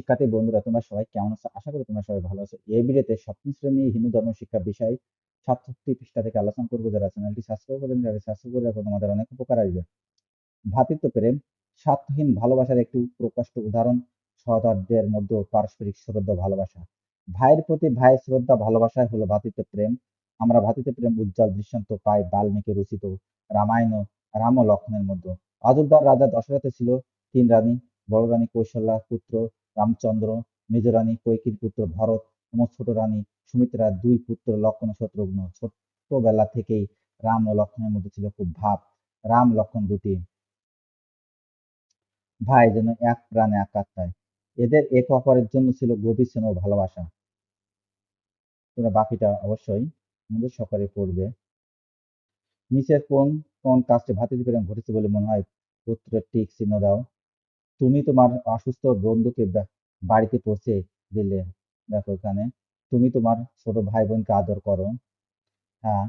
শিক্ষার্থী বন্ধুরা, তোমরা সবাই কেমন আছো? আশা করি তোমরা সবাই ভালো আছো। এই ভিডিওতে সপ্তম শ্রেণি হিন্দু ধর্ম শিক্ষা বিষয় সাতষট্টি পৃষ্ঠা থেকে আলোচনা করব। যারা চ্যানেলটি সাবস্ক্রাইব করেন, যারা সাবস্ক্রাইব করে রাখো, তোমাদের অনেক উপকার আসবে। ভ্রাতৃত্ব প্রেম, স্বার্থহীন ভালোবাসার একটি প্রকষ্ট উদাহরণ, সহোদরদের মধ্যে পারস্পরিক শ্রদ্ধা, ভালোবাসা। ভাইয়ের প্রতি ভাইয়ের শ্রদ্ধা, ভালোবাসাই হলো ভ্রাতৃত্ব প্রেম। আমরা ভ্রাতৃত্ব প্রেম উজ্জ্বল দৃষ্টান্ত পাই, বাল্মীকি রচিত, রামায়ণ রাম ও লক্ষ্মণের মধ্যে। অযোধ্যার রাজা দশরথে ছিল তিন রানী, বড় রানী কৌশল্যা, পুত্র রামচন্দ্র, মেজ রানী কৈকির পুত্র ভরত এবং ছোট রানী সুমিত্রার দুই পুত্র লক্ষণ শত্রুঘ্ন। ছোট্টবেলা থেকেই রাম ও লক্ষণের মধ্যে ছিল খুব ভাব। রাম লক্ষণ দুটি। ভাই যেন এক প্রাণে এক আত্মায়। এদের এক অপরের জন্য ছিল গভীর স্নেহ ভালোবাসা। তোমরা বাকিটা অবশ্যই আমাদের সকালে পড়বে। নিচের কোন কোন কাজটি ভাতৃত্ব প্রেম ঘটেছে বলে মনে হয়? পুত্রের টিক চিহ্ন দাও। তুমি তোমার অসুস্থ বন্ধুকে বাড়িতে পৌঁছে দিলে, দেখো এখানে। তুমি তোমার ছোট ভাই বোনকে আদর করো। হ্যাঁ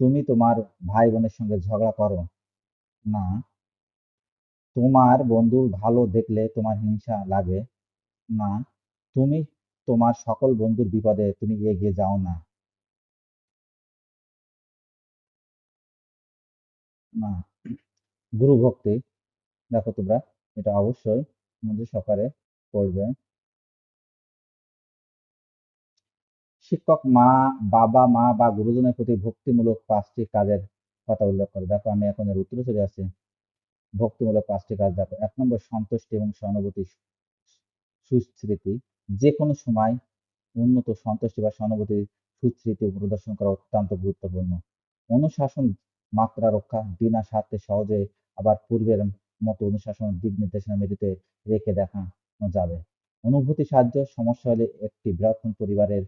তুমি তোমার ভাই বোনের সঙ্গে ঝগড়া করো না। তোমার বন্ধু ভালো দেখলে তোমার হিংসা লাগে না। তুমি তোমার সকল বন্ধুর বিপদে তুমি এগিয়ে যাও না। না। গুরু ভক্তি দেখো তোমরা। এটা অবশ্যই আমাদের সকালে পড়বে শিক্ষক মা, বাবা, মা বা গুরুজনের প্রতি ভক্তিমূলক পাঁচটি কাজের কথা উল্লেখ করে। দেখো, আমি এখন এর উত্তরে চলে আসছি ভক্তিমূলক পাঁচটি কাজ দেখো। এক নম্বর, সন্তুষ্টি এবং সহানুভূতি সুস্মৃতি যে কোনো সময় উন্নত সন্তুষ্টি বা সহানুভূতি সুস্মৃতি প্রদর্শন করা অত্যন্ত গুরুত্বপূর্ণ। অনুশাসন মাত্রা রক্ষা, বিনা স্বার্থে সহজে আবার পূর্বের মতো অনুশাসনের দিক নির্দেশনা মেরুতে রেখে দেখানো যাবে। অনুভূতি, সাহায্য, সমস্যা হলে একটি বৃহত্তম পরিবারের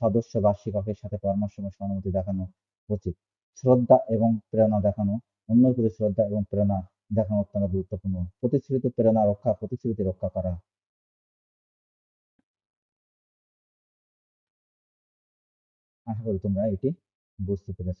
সদস্য বা শিক্ষকের সাথে পরামর্শ এবং সহানুভূতি দেখানো উচিত। শ্রদ্ধা এবং প্রেরণা দেখানো, অন্যের প্রতি শ্রদ্ধা এবং প্রেরণা দেখানো অত্যন্ত গুরুত্বপূর্ণ। প্রতিশ্রুতি, প্রেরণা রক্ষা, প্রতিশ্রুতি রক্ষা করা। আশা করি তোমরা এটি বুঝতে পেরেছ।